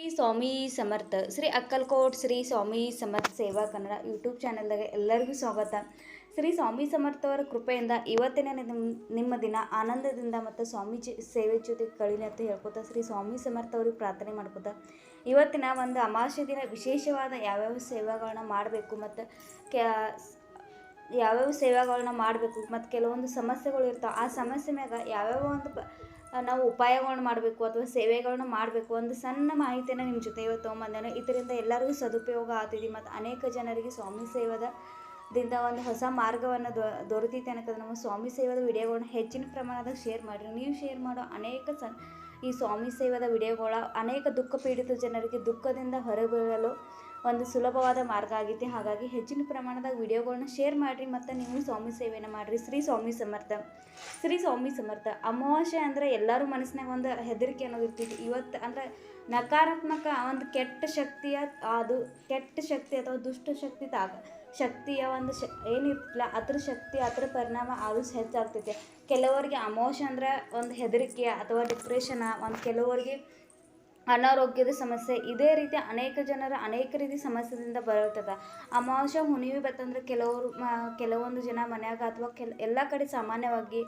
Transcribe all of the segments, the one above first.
ಶ್ರೀ ಸ್ವಾಮಿ ಸಮರ್ಥ, ಶ್ರೀ ಅಕ್ಕಲ್ಕೋಟ್ ಶ್ರೀ ಸ್ವಾಮಿ ಸಮರ್ಥ ಸೇವಾ ಕನ್ನಡ ಯೂಟ್ಯೂಬ್ ಚಾನಲ್ದಾಗ ಎಲ್ಲರಿಗೂ ಸ್ವಾಗತ. ಶ್ರೀ ಸ್ವಾಮಿ ಸಮರ್ಥವರ ಕೃಪೆಯಿಂದ ಇವತ್ತಿನ ನಿಮ್ಮ ನಿಮ್ಮ ದಿನ ಆನಂದದಿಂದ ಮತ್ತು ಸ್ವಾಮೀಜಿ ಸೇವೆ ಜೊತೆ ಕಳೀಲಿ ಅಂತ ಹೇಳ್ಕೊತಾ ಶ್ರೀ ಸ್ವಾಮಿ ಸಮರ್ಥವ್ರಿಗೆ ಪ್ರಾರ್ಥನೆ ಮಾಡ್ಕೊತಾ. ಇವತ್ತಿನ ಒಂದು ಅಮಾವಾಸ್ಯೆ ದಿನ ವಿಶೇಷವಾದ ಯಾವ್ಯಾವ ಸೇವೆಗಳನ್ನ ಮಾಡಬೇಕು ಮತ್ತು ಕ್ಯಾ, ಯಾವ್ಯಾವ ಸೇವೆಗಳನ್ನ ಮಾಡಬೇಕು ಮತ್ತು ಕೆಲವೊಂದು ಸಮಸ್ಯೆಗಳು ಇರ್ತಾವೆ, ಆ ಸಮಸ್ಯೆ ಮ್ಯಾಗ ಯಾವ್ಯಾವ ಒಂದು ನಾವು ಉಪಾಯಗಳನ್ನ ಮಾಡಬೇಕು ಅಥವಾ ಸೇವೆಗಳನ್ನ ಮಾಡಬೇಕು ಒಂದು ಸಣ್ಣ ಮಾಹಿತಿಯನ್ನು ನಿಮ್ಮ ಜೊತೆ ಇವತ್ತು ತೊಗೊಂಬಂದೇನೆ. ಇದರಿಂದ ಎಲ್ಲರಿಗೂ ಸದುಪಯೋಗ ಆಗ್ತಿದೆ. ಮತ್ತು ಅನೇಕ ಜನರಿಗೆ ಸ್ವಾಮಿ ಸೇವದ ದಿಂದ ಒಂದು ಹೊಸ ಮಾರ್ಗವನ್ನು ದೊ, ದೊರೆತೈತೆ ಅನ್ನೋದು ನಮ್ಮ ಸ್ವಾಮಿ ಸೇವದ ವಿಡಿಯೋಗಳನ್ನ ಹೆಚ್ಚಿನ ಪ್ರಮಾಣದಾಗ ಶೇರ್ ಮಾಡಿರಿ. ನೀವು ಶೇರ್ ಮಾಡೋ ಅನೇಕ ಈ ಸ್ವಾಮಿ ಸೇವದ ವಿಡಿಯೋಗಳ ಅನೇಕ ದುಃಖ ಪೀಡಿತ ಜನರಿಗೆ ದುಃಖದಿಂದ ಹೊರಬೀಳಲು ಒಂದು ಸುಲಭವಾದ ಮಾರ್ಗ ಆಗೈತಿ ಹಾಗಾಗಿ ಹೆಚ್ಚಿನ ಪ್ರಮಾಣದಾಗ ವಿಡಿಯೋಗಳನ್ನ ಶೇರ್ ಮಾಡಿರಿ ಮತ್ತು ನೀವು ಸ್ವಾಮಿ ಸೇವೆಯನ್ನು ಮಾಡಿರಿ. ಶ್ರೀ ಸ್ವಾಮಿ ಸಮರ್ಥ. ಶ್ರೀ ಸ್ವಾಮಿ ಸಮರ್ಥ. ಅಮಾವಾಸ್ಯೆ ಅಂದರೆ ಎಲ್ಲರೂ ಮನಸ್ಸಿನಾಗ ಒಂದು ಹೆದರಿಕೆ ಅನ್ನೋದು ಇರ್ತೈತಿ. ಇವತ್ತು ಅಂದರೆ ನಕಾರಾತ್ಮಕ ಒಂದು ಕೆಟ್ಟ ಶಕ್ತಿಯ ಅದು ಕೆಟ್ಟ ಶಕ್ತಿ ಅಥವಾ ದುಷ್ಟ ಶಕ್ತಿ ತಾಗ ಶಕ್ತಿಯ ಒಂದು ಶ ಏನಿರ್ತಿಲ್ಲ ಅದ್ರ ಶಕ್ತಿ, ಅದ್ರ ಪರಿಣಾಮ ಅದು ಹೆಚ್ಚಾಗ್ತೈತೆ. ಕೆಲವರಿಗೆ ಅಮಾವಾಸ್ಯೆ ಅಂದ್ರೆ ಒಂದು ಹೆದರಿಕೆ ಅಥವಾ ಡಿಪ್ರೆಷನ ಒಂದು ಕೆಲವರಿಗೆ ಅನಾರೋಗ್ಯದ ಸಮಸ್ಯೆ. ಇದೇ ರೀತಿ ಅನೇಕ ಜನರ ಅನೇಕ ರೀತಿ ಸಮಸ್ಯೆದಿಂದ ಬರುತ್ತದೆ ಅಮಾವಾಸ್ಯೆ, ಹುಣ್ಣಿಮೆ ಬತ್ತಂದ್ರೆ ಕೆಲವರು ಕೆಲವೊಂದು ಜನ ಮನ್ಯಾಗ ಅಥವಾ ಕೆಲ, ಎಲ್ಲ ಕಡೆ ಸಾಮಾನ್ಯವಾಗಿ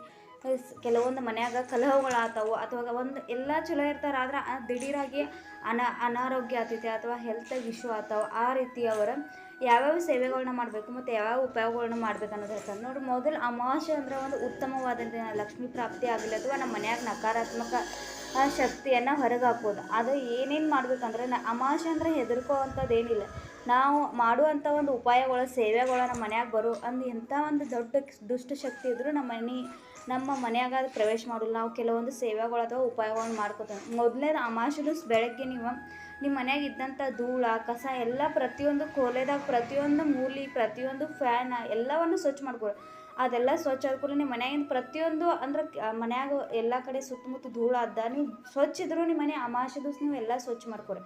ಕೆಲವೊಂದು ಮನ್ಯಾಗ ಕಲಹಗಳಾಗ್ತಾವೆ ಅಥವಾ ಒಂದು ಎಲ್ಲ ಚಲೋ ಇರ್ತಾರೆ, ಆದ್ರೆ ದಿಢೀರಾಗಿ ಅನಾ, ಅನಾರೋಗ್ಯ ಆತೈತೆ ಅಥವಾ ಹೆಲ್ತಾಗಿ ಇಶ್ಯೂ ಆಗ್ತಾವೆ ಆ ರೀತಿ ಅವರ ಯಾವ್ಯಾವ ಸೇವೆಗಳನ್ನ ಮಾಡಬೇಕು ಮತ್ತು ಯಾವ್ಯಾವ ಉಪಯೋಗಗಳನ್ನ ಮಾಡ್ಬೇಕು ಅನ್ನೋದು ಹೇಳ್ತಾರೆ. ನೋಡ್ರಿ ಮೊದಲು ಅಮಾವಾಸ್ಯೆ ಅಂದ್ರೆ ಒಂದು ಉತ್ತಮವಾದಂಥ ಲಕ್ಷ್ಮೀ ಪ್ರಾಪ್ತಿ ಆಗಲಿ ಅಥವಾ ನಮ್ಮ ಮನ್ಯಾಗ ನಕಾರಾತ್ಮಕ ಆ ಶಕ್ತಿಯನ್ನು ಹೊರಗೆ ಹಾಕ್ಬೋದು ಅದು ಏನೇನು ಮಾಡಬೇಕಂದ್ರೆ, ನ ಅಮಾವಾಸ್ಯೆ ಅಂದರೆ ಹೆದರ್ಕೋವಂಥದ್ದು ಏನಿಲ್ಲ ನಾವು ಮಾಡುವಂಥ ಒಂದು ಉಪಾಯಗಳು, ಸೇವೆಗಳು ನಮ್ಮ ಮನ್ಯಾಗ ಬರೋ ಅಂದು ಎಂಥ ಒಂದು ದೊಡ್ಡ ದುಷ್ಟ ಶಕ್ತಿ ಇದ್ದರೂ ನಮ್ಮ ಮನೆ, ನಮ್ಮ ಮನೆಯಾಗ ಅದು ಪ್ರವೇಶ ಮಾಡೋಲ್ಲ. ನಾವು ಕೆಲವೊಂದು ಸೇವೆಗಳು ಅಥವಾ ಉಪಾಯಗಳನ್ನು ಮಾಡ್ಕೋತೇವೆ. ಮೊದಲೇ ಅಮಾವಾಸ್ಯೆ ಬೆಳಗ್ಗೆ ನೀವು ನಿಮ್ಮ ಮನ್ಯಾಗ ಇದ್ದಂಥ ಧೂಳ, ಕಸ ಎಲ್ಲ ಪ್ರತಿಯೊಂದು ಕೋಲೆದಾಗ ಪ್ರತಿಯೊಂದು ಮೂಲಿ, ಪ್ರತಿಯೊಂದು ಫ್ಯಾನ್, ಎಲ್ಲವನ್ನು ಸ್ವಚ್ಛ ಮಾಡ್ಕೊಳ್ಳಿ ಅದೆಲ್ಲ ಸ್ವಚ್ಛ ಆದ ಕೂಡಲೇ ನಿಮ್ಮ ಮನ್ಯಾಗಿಂದ ಪ್ರತಿಯೊಂದು ಅಂದ್ರೆ ಮನೆಯಾಗ ಎಲ್ಲ ಕಡೆ ಸುತ್ತಮುತ್ತ ಧೂಳು ಅದ ನೀವು ಸ್ವಚ್ಛ ಇದ್ರೂ ನಿಮ್ಮ ಮನೆ ಅಮಾವಾಸ್ಯೆ ದಿವ್ಸ ನೀವು ಎಲ್ಲ ಸ್ವಚ್ಛ ಮಾಡ್ಕೊರಿ.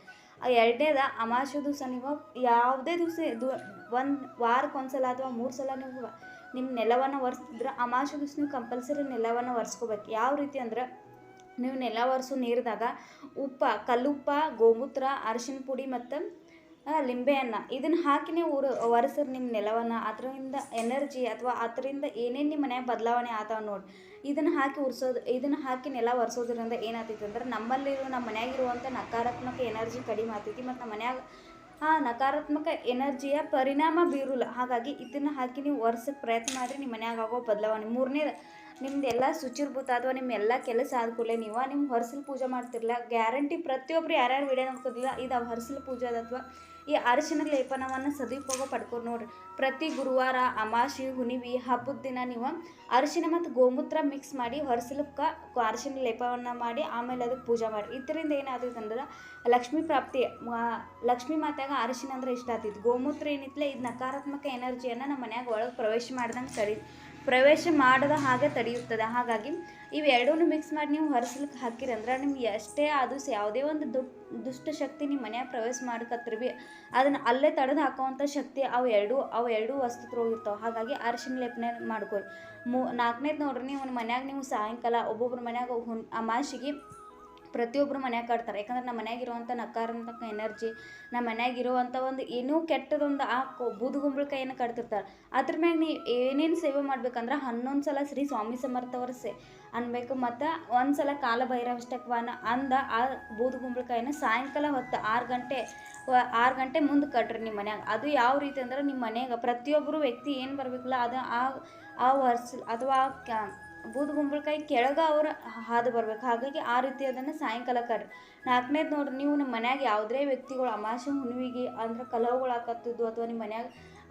ಎರಡನೇದ ಅಮಾವಾಸ್ಯೆ ದಿವಸ ನೀವು ಯಾವುದೇ ದಿವಸ ಇದು ಒಂದು ವಾರಕ್ಕೆ ಒಂದ್ಸಲ ಅಥವಾ ಮೂರು ಸಲ ನೀವು ನಿಮ್ಮ ನೆಲವನ್ನು ಒರೆಸಿದ್ರೆ ಅಮಾವಾಸ್ಯೆ ದಿವಸ ನೀವು ಕಂಪಲ್ಸರಿ ನೆಲವನ್ನು ಒರೆಸ್ಕೋಬೇಕು. ಯಾವ ರೀತಿ ಅಂದ್ರೆ ನೀವು ನೆಲ ಒರೆಸೋ ನೀರಿದಾಗ ಉಪ್ಪ, ಕಲ್ಲುಪ್ಪ, ಗೋಮೂತ್ರ ಅರಿಶಿನ ಪುಡಿ ಮತ್ತು ಲಿಂಬೆಹಣ್ಣು. ಇದನ್ನು ಹಾಕಿ ಊರು ಒರೆಸ್ರಿ ನಿಮ್ಮ ನೆಲವನ್ನು. ಅದರಿಂದ ಎನರ್ಜಿ ಅಥವಾ ಅದರಿಂದ ಏನೇನು ನಿಮ್ಮ ಮನ್ಯಾಗ ಬದಲಾವಣೆ ಆತಾವ ನೋಡಿ. ಇದನ್ನು ಹಾಕಿ ಉರ್ಸೋದು ಇದನ್ನು ಹಾಕಿ ನೆಲ ಒರೆಸೋದ್ರಿಂದ ಏನಾಗ್ತೈತೆ ಅಂದ್ರೆ ನಮ್ಮಲ್ಲಿರೋ ನಮ್ಮ ಮನ್ಯಾಗಿರುವಂಥ ನಕಾರಾತ್ಮಕ ಎನರ್ಜಿ ಕಡಿಮೆ ಆಗ್ತೈತಿ ಮತ್ತು ನಮ್ಮ ಮನ್ಯಾಗ, ಆ, ನಕಾರಾತ್ಮಕ ಎನರ್ಜಿಯ ಪರಿಣಾಮ ಬೀರುಲ್ಲ. ಹಾಗಾಗಿ ಇದನ್ನು ಹಾಕಿ ನೀವು ಒರೆಸೋಕ್ಕೆ ಪ್ರಯತ್ನ ಮಾಡಿರಿ ನಿಮ್ಮ ಮನ್ಯಾಗ ಆಗೋ ಬದಲಾವಣೆ. ಮೂರನೇದು ನಿಮ್ದು ಎಲ್ಲ ಶುಚಿರ್ಭೂತ ಅಥವಾ ನಿಮ್ಮ ಎಲ್ಲ ಕೆಲಸ ಆದ ಕೂಡಲೇ ನೀವು ನಿಮ್ಮ ಹೊರಸಲು ಪೂಜೆ ಮಾಡ್ತಿರಲ್ಲ ಗ್ಯಾರಂಟಿ ಪ್ರತಿಯೊಬ್ಬರು ಯಾರ್ಯಾರು ವಿಡಿಯೋ ನೋಡ್ತಿರಲಿಲ್ಲ, ಇದು ಹೊರಸಲು ಪೂಜೆ ಅಥವಾ ಈ ಅರಿಶಿನ ಲೇಪನವನ್ನು ಸದುಪಯೋಗ ಪಡ್ಕೊಂಡು ನೋಡ್ರಿ. ಪ್ರತಿ ಗುರುವಾರ ಅಮಾಶಿ ಹುಣಿವಿ ಹಬ್ಬದ ದಿನ ನೀವು ಅರಿಶಿನ ಮತ್ತು ಗೋಮೂತ್ರ ಮಿಕ್ಸ್ ಮಾಡಿ ಹೊರಸಲಕ್ಕೆ ಅರಿಶಿನ ಲೇಪವನ್ನು ಮಾಡಿ ಆಮೇಲೆ ಅದಕ್ಕೆ ಪೂಜೆ ಮಾಡಿ. ಇದರಿಂದ ಏನಾಗ್ತೈತೆ ಅಂದ್ರೆ ಲಕ್ಷ್ಮೀ ಪ್ರಾಪ್ತಿ ಲಕ್ಷ್ಮೀ ಮಾತಾಗ ಅರಿಶಿನ ಅಂದ್ರೆ ಇಷ್ಟ ಆಗ್ತಿತ್ತು ಗೋಮೂತ್ರ ಏನಿತ್ತಲ್ಲ ಇದು ನಕಾರಾತ್ಮಕ ಎನರ್ಜಿಯನ್ನು ನಮ್ಮ ಮನ್ಯಾಗ ಒಳಗೆ ಪ್ರವೇಶ ಮಾಡ್ದಂಗೆ ತಡಿ ಪ್ರವೇಶ ಮಾಡದ ಹಾಗೆ ತಡೆಯುತ್ತದೆ. ಹಾಗಾಗಿ ಇವೆರಡೂ ಮಿಕ್ಸ್ ಮಾಡಿ ನೀವು ಹೊರಸಲಿಕ್ಕೆ ಹಾಕಿರಂದ್ರೆ ನಿಮ್ಗೆ ಎಷ್ಟೇ ಅದು ಯಾವುದೇ ಒಂದು ದುಷ್ಟ ಶಕ್ತಿ ನಿಮ್ಮ ಮನ್ಯಾಗ ಪ್ರವೇಶ ಮಾಡಕತ್ರ ಭೀ ಅದನ್ನು ಅಲ್ಲೇ ತಡೆದು ಹಾಕೋವಂಥ ಶಕ್ತಿ ಅವು ಎರಡೂ ಅವು ಎರಡೂ ವಸ್ತು ಇರ್ತಾವೆ. ಹಾಗಾಗಿ ಅರಿಶಿನ ಲೇಪನೆ ಮಾಡ್ಕೊಳ್ಳಿ ಮೂ, ನಾಲ್ಕನೇದು ನೋಡ್ರಿ ನೀವು ಮನ್ಯಾಗ ನೀವು ಸಾಯಂಕಾಲ ಒಬ್ಬೊಬ್ರ ಮನ್ಯಾಗ ಹುಣ್ ಅಮಾಸಿಗೆ ಪ್ರತಿಯೊಬ್ಬರು ಮನ್ಯಾಗ ಕಟ್ತಾರೆ ಯಾಕಂದ್ರೆ ನಮ್ಮ ಮನ್ಯಾಗ ಇರುವಂಥ ನಕಾರಾತ್ಮಕ ಎನರ್ಜಿ ನಮ್ಮ ಮನ್ಯಾಗ ಇರುವಂಥ ಒಂದು ಏನೂ ಕೆಟ್ಟದೊಂದು ಆ ಬೂದುಗುಂಬಳಕಾಯಿಯನ್ನು ಕಟ್ತಿರ್ತಾರೆ ಅದ್ರ ಮ್ಯಾಗ ನೀವು ಏನೇನು ಸೇವೆ ಮಾಡ್ಬೇಕಂದ್ರೆ ಹನ್ನೊಂದು ಸಲ ಶ್ರೀ ಸ್ವಾಮಿ ಸಮರ್ಥವರ ಸೇ ಅನ್ಬೇಕು. ಮತ್ತು ಒಂದು ಸಲ ಕಾಲಭೈರವಷ್ಟಕವನ್ನ ಅಂದ ಆ ಬೂದುಗುಂಬಳಕಾಯಿನ ಸಾಯಂಕಾಲ ಹೊತ್ತು ಆರು ಗಂಟೆ ಆರು ಗಂಟೆ ಮುಂದೆ ಕಟ್ರಿ ನಿಮ್ಮ ಮನ್ಯಾಗ. ಅದು ಯಾವ ರೀತಿ ಅಂದ್ರೆ ನಿಮ್ಮ ಮನೆಯಾಗ ಪ್ರತಿಯೊಬ್ಬರು ವ್ಯಕ್ತಿ ಏನು ಬರಬೇಕಲ್ಲ ಅದು ಆ ಆ ವರ್ಷ, ಅಥವಾ ಆ ಗುಂಬಳಕಾಯಿ ಕೆಳಗೆ ಅವ್ರು ಹಾದು ಬರ್ಬೇಕು. ಹಾಗಾಗಿ ಆ ರೀತಿ ಅದನ್ನು ಸಾಯಂಕಾಲ ಕರ್ರಿ ನಾಲ್ಕನೇದು ನೋಡ್ರಿ, ನೀವು ನಿಮ್ಮ ಮನ್ಯಾಗ ಯಾವುದೇ ವ್ಯಕ್ತಿಗಳು ಅಮಾಸೆ ಹುಣ್ಣಿಮೆಗೆ ಅಂದ್ರೆ ಕಲಹಗಳು ಹಾಕತ್ತಿದ್ದು ಅಥವಾ ನಿಮ್ಮ ಮನ್ಯಾಗ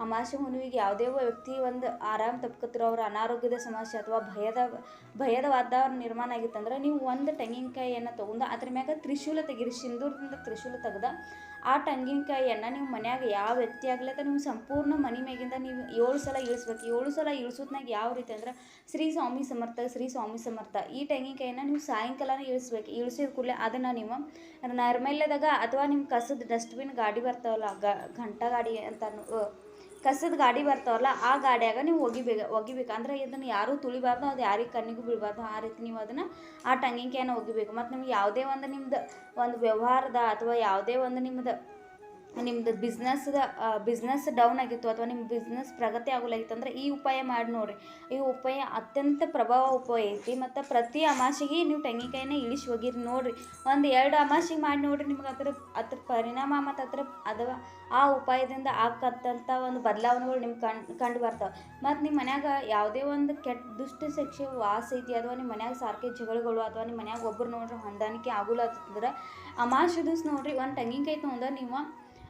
ಅಮಾಸೆ ಹುಣ್ಣಿಮೆಗೆ ಯಾವುದೇ ವ್ಯಕ್ತಿ ಒಂದು ಆರಾಮ ತಪ್ಕೊತಿರೋ, ಅವ್ರ ಅನಾರೋಗ್ಯದ ಸಮಸ್ಯೆ ಅಥವಾ ಭಯದ ಭಯದ ವಾತಾವರಣ ನಿರ್ಮಾಣ ಆಗಿತ್ತಂದ್ರೆ ನೀವು ಒಂದು ತೆಂಗಿನಕಾಯಿಯನ್ನು ತೊಗೊಂಡು ಅದ್ರ ಮ್ಯಾಗ ತ್ರಿಶೂಲ ತೆಗಿರಿ. ಸಿಂಧೂರದಿಂದ ತ್ರಿಶೂಲ ತೆಗ್ದ ಆ ತೆಂಗಿನಕಾಯಿಯನ್ನು ನೀವು ಮನ್ಯಾಗ ಯಾವ ವ್ಯಕ್ತಿ ಆಗ್ಲತ್ತ ನೀವು ಸಂಪೂರ್ಣ ಮನೆ ಮ್ಯಾಗಿಂದ ನೀವು ಏಳು ಸಲ ಇಳಿಸ್ಬೇಕು, ಏಳು ಸಲ ಇಳಿಸೋದ್ನಾಗ ಯಾವ ರೀತಿ ಅಂದ್ರೆ ಶ್ರೀ ಸ್ವಾಮಿ ಸಮರ್ಥ, ಶ್ರೀ ಸ್ವಾಮಿ ಸಮರ್ಥ. ಈ ತೆಂಗಿನಕಾಯಿನ ನೀವು ಸಾಯಂಕಾಲನೇ ಇಳಿಸ್ಬೇಕು, ಇಳಿಸಿದ ಕೂಡಲೇ ಅದನ್ನು ನೀವು ನರ್ಮಲ್ಯದಾಗ ಅಥವಾ ನಿಮ್ಮ ಕಸದ ಡಸ್ಟ್ಬಿನ್ ಗಾಡಿ ಬರ್ತಾವಲ್ಲ, ಗ ಘಂಟ ಗಾಡಿ ಅಂತ ಕಸದ ಗಾಡಿ ಬರ್ತಾವಲ್ಲ, ಆ ಗಾಡಿಯಾಗ ನೀವು ಒಗಿಬೇಕು ಒಗಿಬೇಕು. ಅಂದರೆ ಇದನ್ನು ಯಾರೂ ತುಳಿಬಾರ್ದು, ಅದು ಯಾರಿಗೆ ಕಣ್ಣಿಗೂ ಬೀಳಬಾರ್ದು, ಆ ರೀತಿ ನೀವು ಅದನ್ನು ಆ ಟಂಗಿಂಕಿಯನ್ನು ಒಗಿಬೇಕು. ಮತ್ತು ನಿಮ್ಗೆ ಯಾವುದೇ ಒಂದು ನಿಮ್ದು ಒಂದು ವ್ಯವಹಾರದ ಅಥವಾ ಯಾವುದೇ ಒಂದು ನಿಮ್ದು ನಿಮ್ದು ಬಿಸ್ನೆಸ್ದ ಬಿಸ್ನೆಸ್ ಡೌನ್ ಆಗಿತ್ತು ಅಥವಾ ನಿಮ್ಮ ಬಿಸ್ನೆಸ್ ಪ್ರಗತಿ ಆಗೋಲಾಗಿತ್ತು ಅಂದ್ರೆ ಈ ಉಪಾಯ ಮಾಡಿ ನೋಡಿರಿ. ಈ ಉಪಾಯ ಅತ್ಯಂತ ಪ್ರಭಾವ ಉಪಾಯ ಐತಿ ಮತ್ತು ಪ್ರತಿ ಅಮಾಷೆಗೆ ನೀವು ತೆಂಗಿನಕಾಯಿನ ಇಳಿಸಿ ಹೋಗಿರಿ ನೋಡಿರಿ. ಒಂದು ಎರಡು ಅಮಾಷೆಗೆ ಮಾಡಿ ನೋಡಿರಿ ನಿಮ್ಗೆ ಅದ್ರ ಅದ್ರ ಪರಿಣಾಮ ಮತ್ತು ಅದ್ರ ಅದ ಆ ಉಪಾಯದಿಂದ ಆಕತ್ತಂಥ ಒಂದು ಬದಲಾವಣೆಗಳು ನಿಮ್ಗೆ ಕಂಡು ಕಂಡು ಬರ್ತಾವೆ. ಮತ್ತು ನಿಮ್ಮ ಮನ್ಯಾಗ ಯಾವುದೇ ಒಂದು ಕೆಟ್ಟ ದುಷ್ಟ ಶಿಕ್ಷೆ ವಾಸ ಐತಿ ಅಥವಾ ನಿಮ್ಮ ಮನ್ಯಾಗ ಸಾರ್ಕೆ ಜಗಳಗಳು ಅಥವಾ ನಿಮ್ಮ ಮನ್ಯಾಗ ಒಬ್ಬರು ನೋಡ್ರಿ ಹೊಂದಾಣಿಕೆ ಆಗುಲತ್ತಂದ್ರೆ ಅಮಾಸೆ ದಿವ್ಸ ನೋಡ್ರಿ ಒಂದು ತೆಂಗಿನಕಾಯಿ ತೊಗೊಂಡ ನೀವು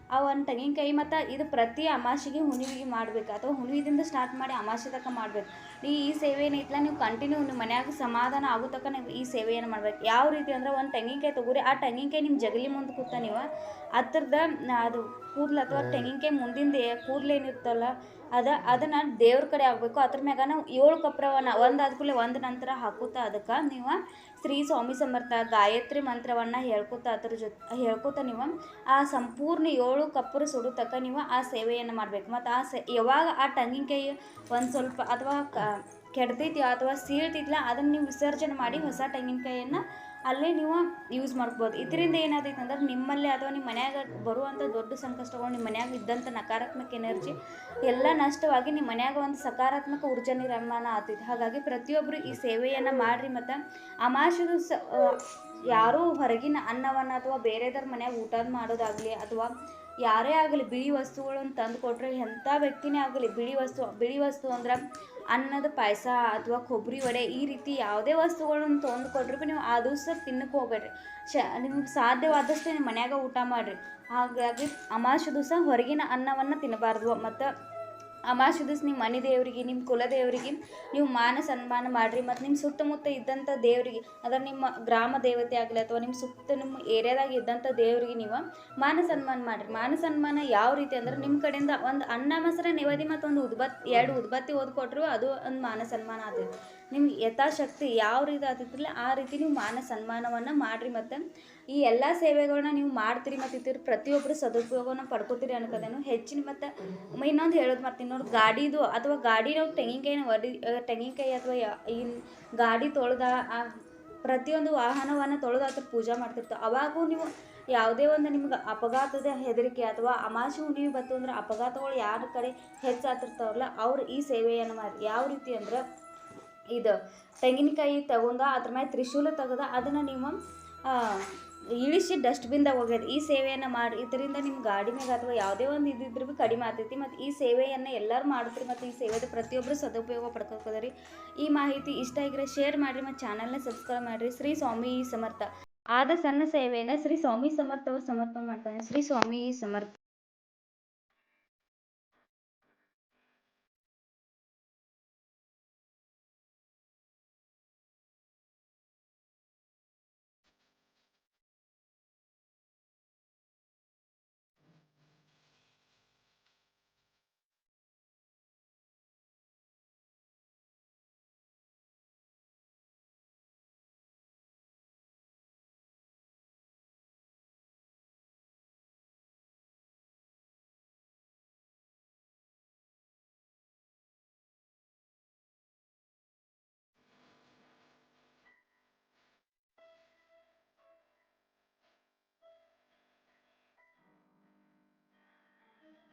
ಆ ಒಂದು ತೆಂಗಿನಕಾಯಿ ಮತ್ತು ಇದು ಪ್ರತಿ ಅಮಾಸಿಗೆ ಹುಣ್ಣಿಮೆಗೆ ಮಾಡ್ಬೇಕು. ಅಥವಾ ಹುಣ್ಣಿಮೆದಿಂದ ಸ್ಟಾರ್ಟ್ ಮಾಡಿ ಅಮಾಸೆ ತನಕ ಮಾಡ್ಬೇಕು. ಈ ಈ ಸೇವೆ ಏನೈತಲ್ಲ ನೀವು ಕಂಟಿನ್ಯೂ ನಿಮ್ಮ ಮನ್ಯಾಗ ಸಮಾಧಾನ ಆಗೋ ತಕ್ಕ ನೀವು ಈ ಸೇವೆಯನ್ನು ಮಾಡ್ಬೇಕು. ಯಾವ ರೀತಿ ಅಂದ್ರೆ ಒಂದು ತೆಂಗಿನಕಾಯಿ ತಗೋರಿ, ಆ ತೆಂಗಿನಕಾಯಿ ನಿಮ್ಮ ಜಗಲಿ ಮುಂದೆ ಕೂತ ನೀವು ಹತ್ರದ ಅದು ಕೂದಲು ಅಥವಾ ತೆಂಗಿನಕಾಯಿ ಮುಂದಿಂದ ಕೂದಲು ಏನಿರ್ತಲ್ಲ ಅದ, ಅದನ್ನು ದೇವ್ರ ಕಡೆ ಆಗಬೇಕು ಅದ್ರ ಮ್ಯಾಗ ನಾವು ಏಳು ಕಪ್ರವನ್ನು, ಒಂದು ಆದ್ಕೂಲೆ ಒಂದು ನಂತರ ಹಾಕುತ್ತಾ ಅದಕ್ಕೆ ನೀವು ಶ್ರೀ ಸ್ವಾಮಿ ಸಮರ್ಥ ಗಾಯತ್ರಿ ಮಂತ್ರವನ್ನು ಹೇಳ್ಕೊತ ಅದ್ರ ಜೊತೆ, ಹೇಳ್ಕೊತ ನೀವು ಆ ಸಂಪೂರ್ಣ ಏಳು ಕಪ್ಪರು ಸುಡು ತಕ್ಕ ನೀವು ಆ ಸೇವೆಯನ್ನು ಮಾಡಬೇಕು. ಮತ್ತು ಆ ಸೇ, ಯಾವಾಗ ಆ ತೆಂಗಿನಕಾಯಿ ಒಂದು ಸ್ವಲ್ಪ ಅಥವಾ ಕ ಕೆಡ್ತೈತಿ ಅಥವಾ ಸೀಳ್ತಿದ್ಲ, ಅದನ್ನು ನೀವು ವಿಸರ್ಜನೆ ಮಾಡಿ ಹೊಸ ತೆಂಗಿನಕಾಯಿಯನ್ನು ಅಲ್ಲೇ ನೀವು ಯೂಸ್ ಮಾಡ್ಬೋದು. ಇದರಿಂದ ಏನಾದೈತೆ ಅಂದ್ರೆ ನಿಮ್ಮಲ್ಲಿ ಅಥವಾ ನಿಮ್ಮ ಮನ್ಯಾಗ ಬರುವಂಥ ದೊಡ್ಡ ಸಂಕಷ್ಟಗಳು ನಿಮ್ಮ ಮನ್ಯಾಗ ಇದ್ದಂಥ ನಕಾರಾತ್ಮಕ ಎನರ್ಜಿ ಎಲ್ಲ ನಷ್ಟವಾಗಿ ನಿಮ್ಮ ಮನ್ಯಾಗ ಒಂದು ಸಕಾರಾತ್ಮಕ ಊರ್ಜಾ ನಿರ್ಮಾಣ ಆಗ್ತೈತೆ. ಹಾಗಾಗಿ ಪ್ರತಿಯೊಬ್ಬರು ಈ ಸೇವೆಯನ್ನು ಮಾಡಿರಿ ಮತ್ತು ಅಮಾಶದ ಸ ಯಾರೂ ಹೊರಗಿನ ಅನ್ನವನ್ನು ಅಥವಾ ಬೇರೆದವ್ರ ಮನ್ಯಾಗ ಊಟ ಮಾಡೋದಾಗಲಿ ಅಥವಾ ಯಾರೇ ಆಗಲಿ ಬಿಳಿ ವಸ್ತುಗಳನ್ನು ತಂದು ಕೊಟ್ಟರೆ ಎಂಥ ವ್ಯಕ್ತಿನೇ ಆಗಲಿ ಬಿಳಿ ವಸ್ತು ಬಿಳಿ ವಸ್ತು ಅಂದ್ರೆ ಅನ್ನದ ಪಾಯಸ ಅಥವಾ ಕೊಬ್ಬರಿ ವಡೆ, ಈ ರೀತಿ ಯಾವುದೇ ವಸ್ತುಗಳನ್ನು ತಂದು ಕೊಟ್ಟರು ನೀವು ಆ ದಿವಸ ತಿನ್ನಕ್ಕೆ ಹೋಗ್ಬೇಡ್ರಿ. ಶ, ನಿಮ್ಗೆ ಸಾಧ್ಯವಾದಷ್ಟು ನಿಮ್ಮ ಮನ್ಯಾಗ ಊಟ ಮಾಡಿರಿ. ಹಾಗಾಗಿ ಅಮಾವಾಸ್ಯೆ ದಿವಸ ಹೊರಗಿನ ಅನ್ನವನ್ನು ತಿನ್ನಬಾರ್ದು. ಮತ್ತು ಅಮಾವಾಸ್ಯೆ ದಿವಸ ನಿಮ್ಮ ಮನೆ ದೇವರಿಗೆ ನಿಮ್ಮ ಕುಲ ದೇವರಿಗೆ ನೀವು ಮಾನ ಸನ್ಮಾನ ಮಾಡಿರಿ ಮತ್ತು ನಿಮ್ಮ ಸುತ್ತಮುತ್ತ ಇದ್ದಂಥ ದೇವರಿಗೆ, ಅದರ ನಿಮ್ಮ ಗ್ರಾಮ ದೇವತೆ ಆಗಲಿ ಅಥವಾ ನಿಮ್ಮ ಸುತ್ತ ನಿಮ್ಮ ಏರಿಯಾದಾಗ ಇದ್ದಂಥ ದೇವರಿಗೆ ನೀವು ಮಾನ ಸನ್ಮಾನ ಮಾಡಿರಿ. ಮಾನ ಸನ್ಮಾನ ಯಾವ ರೀತಿ ಅಂದ್ರೆ ನಿಮ್ಮ ಕಡೆಯಿಂದ ಒಂದು ಅನ್ನ, ಮೊಸರ, ನಿವದಿ ಮತ್ತು ಒಂದು ಉದ್ಬತ್ತಿ, ಎರಡು ಉದ್ಬತ್ತಿ ಓದ್ಕೊಟ್ರು ಅದು ಒಂದು ಮಾನ ಸನ್ಮಾನ ಆಗ್ತೈತಿ ನಿಮ್ಗೆ ಯಥಾಶಕ್ತಿ ಯಾವ ರೀತಿ ಆಗ್ತಿದ್ರಲ್ಲ ಆ ರೀತಿ ನೀವು ಮಾನ ಸನ್ಮಾನವನ್ನು ಮಾಡಿರಿ ಮತ್ತು. ಈ ಎಲ್ಲ ಸೇವೆಗಳನ್ನ ನೀವು ಮಾಡ್ತೀರಿ ಮತ್ತು ಇದ್ರ ಪ್ರತಿಯೊಬ್ಬರು ಸದುಪಯೋಗವನ್ನು ಪಡ್ಕೋತೀರಿ ಅನ್ಕೋದೇನು ಹೆಚ್ಚಿನ ಮತ್ತು ಇನ್ನೊಂದು ಹೇಳೋದು ಮಾಡ್ತೀನಿ ನೋಡಿ ಗಾಡಿದು ಅಥವಾ ಗಾಡಿ ನಾವು ತೆಂಗಿನಕಾಯಿನ ಒಡಿ ತೆಂಗಿನಕಾಯಿ ಅಥವಾ ಈ ಗಾಡಿ ತೊಳೆದ ಆ ಪ್ರತಿಯೊಂದು ವಾಹನವನ್ನು ತೊಳೆದು ಅದ್ರ ಪೂಜೆ ಮಾಡ್ತಿರ್ತಾವೆ. ಅವಾಗೂ ನೀವು ಯಾವುದೇ ಒಂದು ನಿಮ್ಗೆ ಅಪಘಾತದ ಹೆದರಿಕೆ ಅಥವಾ ಅಮಾಸೆ ಹುಣ್ಣಿಮೆ ಬಂತು ಅಂದ್ರೆ ಅಪಘಾತಗಳು ಯಾರ ಕಡೆ ಹೆಚ್ಚಾತಿರ್ತಾವಲ್ಲ ಅವ್ರು ಈ ಸೇವೆಯನ್ನು ಮಾಡಿ. ಯಾವ ರೀತಿ ಅಂದ್ರೆ ಇದು ತೆಂಗಿನಕಾಯಿ ತಗೊಂಡ, ಅದ್ರ ಮೇಲೆ ತ್ರಿಶೂಲ ತೆಗೆದ, ಅದನ್ನು ನೀವು ಇಳಿಸಿ ಡಸ್ಟ್ಬಿನ್ದಾಗ ಒಗ್ಯೋದು ಈ ಸೇವೆಯನ್ನು ಮಾಡಿ ಇದರಿಂದ ನಿಮ್ಮ ಗಾಡಿ ಮ್ಯಾಗ ಅಥವಾ ಯಾವುದೇ ಒಂದು ಇದಿದ್ರು ಭೀ ಕಡಿಮೆ ಆಗ್ತೈತಿ ಮತ್ತು ಈ ಸೇವೆಯನ್ನು ಎಲ್ಲರೂ ಮಾಡಿದ್ರಿ ಮತ್ತು ಈ ಸೇವೆದ ಪ್ರತಿಯೊಬ್ಬರು ಸದುಪಯೋಗ ಪಡ್ಕೋಕೋದ್ರಿ ಈ ಮಾಹಿತಿ ಇಷ್ಟ ಆಗಿರೋ ಶೇರ್ ಮಾಡಿರಿ ಮತ್ತು ಚಾನಲ್ನ ಸಬ್ಸ್ಕ್ರೈಬ್ ಮಾಡಿರಿ. ಶ್ರೀ ಸ್ವಾಮಿ ಸಮರ್ಥ. ಆದ ಸಣ್ಣ ಸೇವೆಯನ್ನು ಶ್ರೀ ಸ್ವಾಮಿ ಸಮರ್ಥ ಅವರು ಸಮರ್ಪಣೆ ಮಾಡ್ತಾನೆ. ಶ್ರೀ ಸ್ವಾಮಿ ಸಮರ್ಥ.